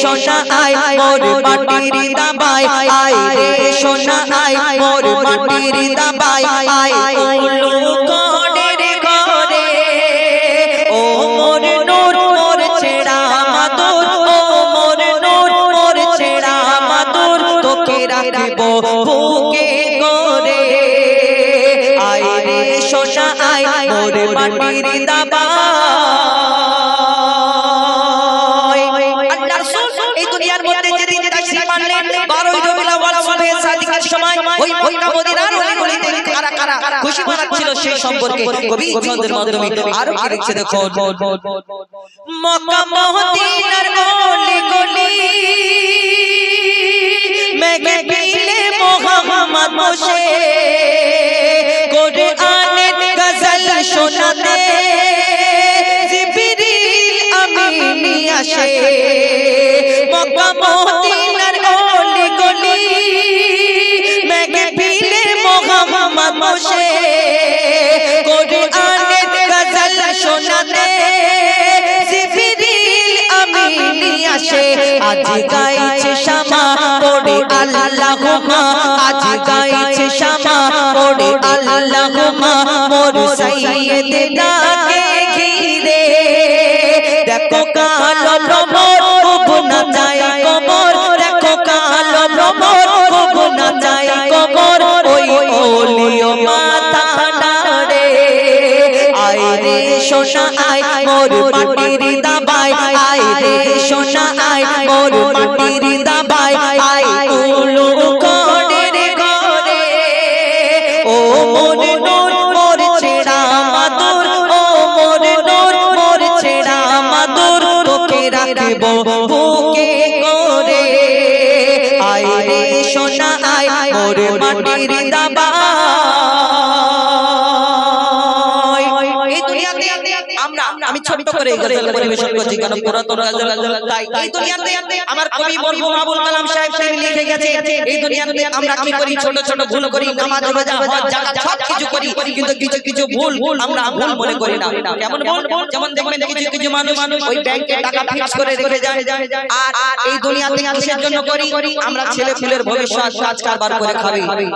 সোনা আয় মোর মাটির দাবাই আয়। রে সোনা আয় মোর মাটির দাবাই আয় মাটির রাসূল এই দুনিয়ার মধ্যে যেদিন তাশরীফ আনলেন 12 রবিউল আউয়াল সাদিকের সময়, ওই মক্কা মদিনার অলিগলিতে কারা কারা খুশি মানাচ্ছিল সেই সম্পর্কে কবি ছন্দের মাধ্যমে। আরও কি লিখছে দেখো মক্কা মদিনার অলিগলি মেঘে পিলে মোহাম্মদ বসে। শোনাতে জিবরিল আমিনি আসে। মক্কা মদিনার গলি গলি, মেঘে পিলে মোহাম্মদ বসে। কোরআনের গজল শোনাতে জিবরিল আমিনি আসে। আজ গাইছে শামা, পড়ে আল্লাহুমা আজ গাইছে সাইয়্যিদ ডাকে ঘিরে দেখো কালো ভ্রমর, খুব না যায় কবর। দেখো কালো ভ্রমর, খুব না যায় কবর। ওই ওলিও মাথা নাড়ে। আয় রে সোনা, আয় মোর মাটির দাবাই আয় রে সোনা, আয় মোর মাটির দাবাই সোনা আয় মোর মাটির দাবাই ছেলে ছেলের ভবিষ্যৎ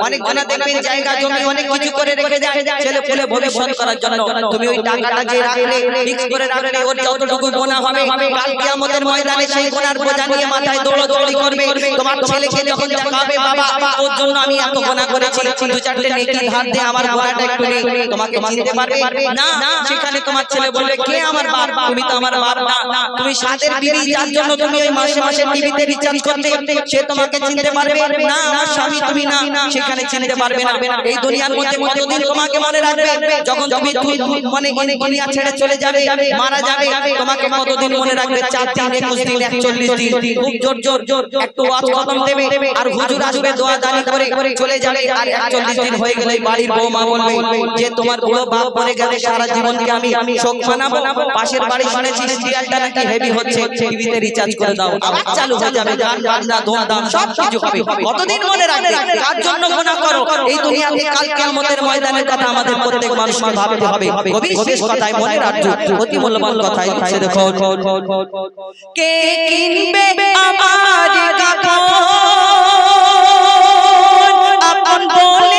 অনেক দেখবেন জায়গা, জমি, অনেক করে রেখে যায়। ছেলে করার জন্য তুমি ওই টাকাটা যে রাখলে করে রাখলে ওর যতটুকু গোনা হবে কাল কিয়ামতের ময়দানে সেই গোনার বোঝা নিয়ে মাথায় দৌড়দৌড়ি করবে। তোমার ছেলেকে যখন দেখাবে বাবা ওর জন্য আমি এত গোনা করেছি দু চারটে নেকি ধার দিয়ে আমার গোনাটা একটু নেই তোমাকে চিনতে পারবে? না সেখানে তোমার ছেলে বলবে কে আমার বাপ? তুমি তো আমার বাপ না তুমি সাদের বিবি যার জন্য তুমি ওই মাসে মাসে টিভিতে রিচার্জ করতে সে তোমাকে চিনতে পারবে? না আমার স্বামী তুমি না সেখানে চিনতে পারবে না এই দুনিয়ার মধ্যে কতদিন তোমাকে মনে রাখবে যখন তুমি মনে মনে দুনিয়া ছেড়ে চলে যাবে মারা যাবে। তোমাকে কতদিন মনে রাখবে? চার দিন একুশ দিন একচল্লিশ দিন। খুব জোর জোর জোর একটু ওয়াজ খতম দেবে। আর হুজুর আসবে দোয়া দানি করে চলে যাবে। আর একচল্লিশ দিন হয়ে গেলে বাড়ির বৌমা বলবে যে তোমার বুড়ো বাপ মরে গেলে সারা জীবনকে আমি শোক মানাবো পাশের বাড়ি শুনেছি সিরিয়ালটা নাকি হেভি হচ্ছে টিভিতে রিচার্জ করে দাও আবার চালু হয়ে যাবে গান বাজনা দোয়া দাম সব কিছু হবে কতদিন মনে রাখবে কার জন্য গুনাহ করো এই দুনিয়াতে কাল কিয়ামতের ময়দানের কথা আমাদের প্রত্যেক মানুষকে ভাবতে হবে কবি শেষ কথায় মনে রাখছো অতি মূল্যবান কথা? ইচ্ছে দেখো কে কিনবে আমার কাপড়? আপন বলে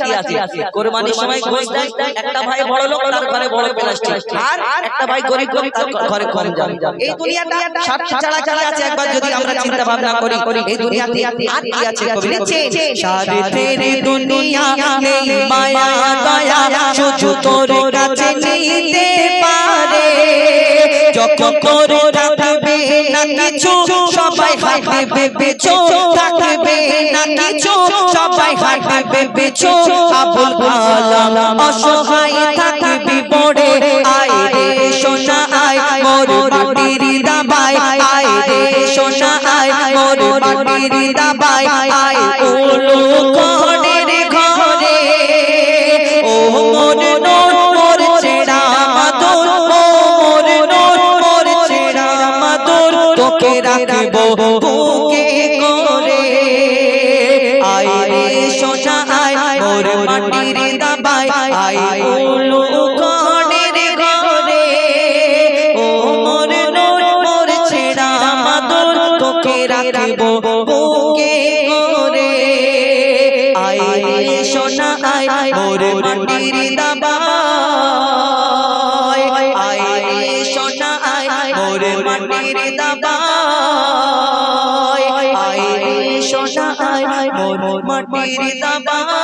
তোর কাছে নিতে পারে স্বার্থ ছাড়া কি আছে কোরবানির সময় ঘোষ দেয় একটা ভাই বড় লোক তার ঘরে বড় প্লাস্টিক। আর একটা ভাই গরিব গরিব তার ঘরে কম জাম এই দুনিয়াটা সাত ছাড়া ছাড়া আছে একবার যদি আমরা চিন্তা ভাবনা করি করি এই দুনিয়াতে আর কি আছে কবি লিখছে সারে তেরে দুনিয়া নেই মায়া দয়া শুধু তোর কাছে নিতে পারে। যখন তোর না কিছু, সবাই হাঁটবে বেচো থাকবে না কিছু, সবাই হাঁটবে বেচো আবুল কালাম অসহায় থাকবি পড়ে। আয় রে সোনা, আয় মোর মাটির দাবাই আয় রে সোনা, আয় মোর মাটির দাবাই আয় রে সোনা আয় মোর মাটির দাবাই আয় ওলো ঘরের ঘরে ও মোর নোর মোর ছেড়া মাদুর তোকে রাখব বুকে করে আয় রে সোনা আয় মোর মাটির দাবাই আয় রে সোনা আয় মোর মাটির দাবাই আয় মন মাটির দাবাই